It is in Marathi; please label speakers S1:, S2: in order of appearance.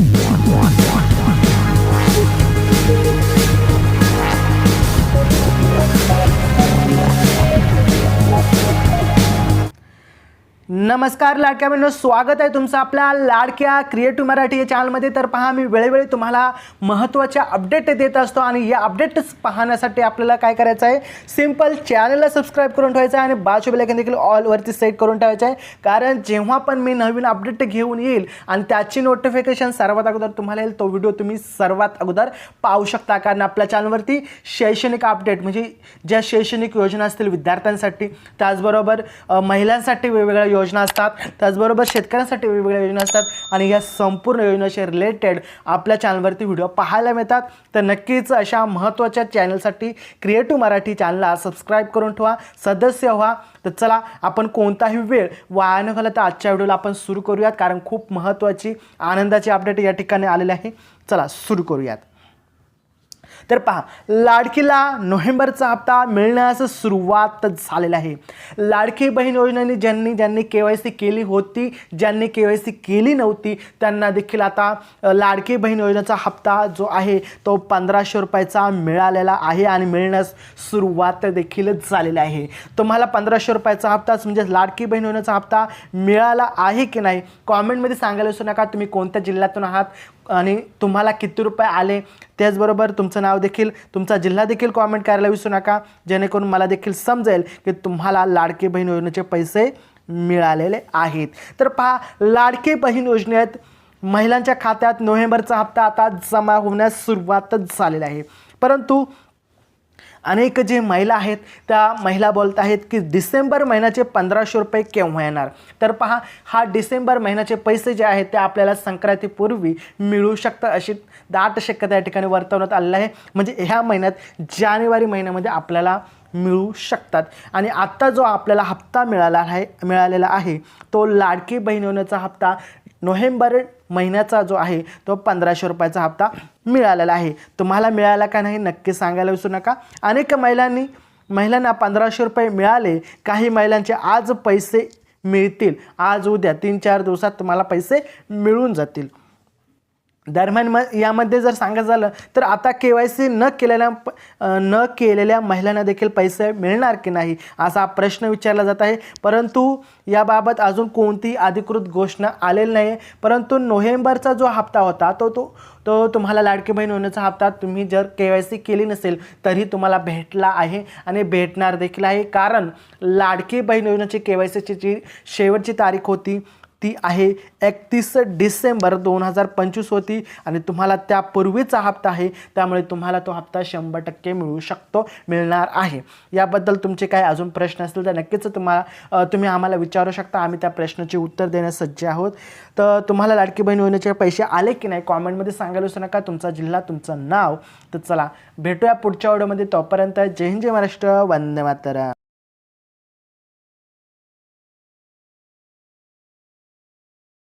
S1: one, one. नमस्कार लाडक्या बहिणींनो स्वागत आहे तुमचं आपल्या लाडक्या क्रिएटिव्ह मराठी या चॅनलमध्ये. तर पहा मी वेळोवेळी तुम्हाला महत्त्वाच्या अपडेट देत असतो आणि या अपडेट्स पाहण्यासाठी आपल्याला काय करायचं आहे? सिंपल चॅनलला सबस्क्राईब करून ठेवायचं आहे आणि बाजू बेलायकन देखील ऑलवरती सेट करून ठेवायचं आहे. कारण जेव्हा पण मी नवीन अपडेट घेऊन येईल आणि त्याची नोटिफिकेशन सर्वात अगोदर तुम्हाला येईल तो व्हिडिओ तुम्ही सर्वात अगोदर पाहू शकता. कारण आपल्या चॅनलवरती शैक्षणिक अपडेट म्हणजे ज्या शैक्षणिक योजना असतील विद्यार्थ्यांसाठी त्याचबरोबर महिलांसाठी वेगवेगळ्या योजना असतात. त्याचबरोबर शेतकऱ्यांसाठी वेगवेगळ्या योजना असतात आणि या संपूर्ण योजनेशी रिलेटेड आपल्या चॅनलवरती व्हिडिओ पाहायला मिळतात. तर नक्कीच अशा महत्त्वाच्या चॅनलसाठी क्रिएटिव्ह मराठी चॅनलला सबस्क्राईब करून ठेवा सदस्य व्हा. तर चला आपण कोणताही वेळ वाया न घालता आजच्या व्हिडिओला आपण सुरू करूयात कारण खूप महत्त्वाची आनंदाची अपडेट या ठिकाणी आलेली आहे. चला सुरू करूयात. तर पहा लाडकीला नोव्हेंबरचा हप्ता मिळण्यास सुरुवात झालेला आहे. लाडकी बहीण योजनेने ज्यांनी ज्यांनी के वाय सी केली होती ज्यांनी के वाय सी केली नव्हती त्यांना देखील आता लाडकी बहीण योजनेचा हप्ता जो आहे तो पंधराशे रुपयाचा मिळालेला आहे आणि मिळण्यास सुरुवात देखील झालेली आहे. तुम्हाला पंधराशे रुपयाचा हप्ताच म्हणजे लाडकी बहीण योजनेचा हप्ता मिळाला आहे की नाही कॉमेंटमध्ये सांगायला विसरू नका. तुम्ही कोणत्या जिल्ह्यातून आहात आणि तुम्हाला किती रुपये आले त्याचबरोबर तुमचं नाव देखील तुमचा जिल्हा देखील कॉमेंट करायला विसरू नका. जेणेकरून मला देखील समजेल की तुम्हाला लाडकी बहीण योजनेचे पैसे मिळालेले आहेत. तर पहा लाडकी बहीण योजनेत महिलांच्या खात्यात नोव्हेंबरचा हप्ता आता जमा होण्यास सुरुवातच झालेला आहे. परंतु अनेक जे महिला आहेत त्या महिला बोलत आहेत की डिसेंबर महिन्याचे पंधराशे रुपये केव्हा येणार? तर पहा हा डिसेंबर महिन्याचे पैसे जे आहेत ते आपल्याला संक्रांतीपूर्वी मिळू शकतं अशी दाट शक्यता या ठिकाणी वर्तवण्यात आलेलं आहे. म्हणजे ह्या महिन्यात जानेवारी महिन्यामध्ये आपल्याला मिळू शकतात. आणि आत्ता जो आपल्याला हप्ता मिळाला आहे मिळालेला आहे तो लाडकी बहीण योजनेचा हप्ता नोव्हेंबर महिन्याचा जो आहे तो पंधराशे रुपयाचा हप्ता मिळालेला आहे. तुम्हाला मिळाला का नाही नक्की सांगायला विसरू नका. अनेक महिलांनी महिलांना पंधराशे रुपये मिळाले. काही महिलांचे आज पैसे मिळतील. आज उद्या तीन चार दिवसात तुम्हाला पैसे मिळून जातील. दरम्यान म यामध्ये जर सांगायचं झालं तर आता के वाय सी न केलेल्या प- न केलेल्या महिलांना देखील पैसे मिळणार की नाही असा प्रश्न विचारला जात आहे. परंतु याबाबत अजून कोणतीही अधिकृत घोषणा आलेली नाही आहे परंतु नोव्हेंबरचा जो हप्ता होता तो तो तो तुम्हाला लाडकी बहीण होण्याचा हप्ता तुम्ही जर के वाय सी केली नसेल तरी तुम्हाला भेटला आहे आणि भेटणार देखील आहे. कारण लाडकी बहीण योजनेची के वाय सीची जी शेवटची तारीख होती ती आहे एकतीस डिसेंबर दोन हजार पंचवीस होती. आणि तुम्हाला त्यापूर्वीचा हप्ता आहे. त्यामुळे तुम्हाला तो हप्ता शंभर टक्के मिळू शकतो मिळणार आहे. याबद्दल तुमचे काय अजून प्रश्न असतील तर नक्कीच तुम्हाला तुम्ही आम्हाला विचारू शकता. आम्ही त्या प्रश्नाचे उत्तर देण्यास सज्ज आहोत. तर तुम्हाला लाडकी बहीण योजनेचे पैसे आले की नाही कॉमेंटमध्ये सांगायला विसरू नका. तुमचा जिल्हा तुमचं नाव. तर चला भेटूया पुढच्या व्हिडिओमध्ये. तोपर्यंत जय हिंद जय महाराष्ट्र. वंदे मातरम.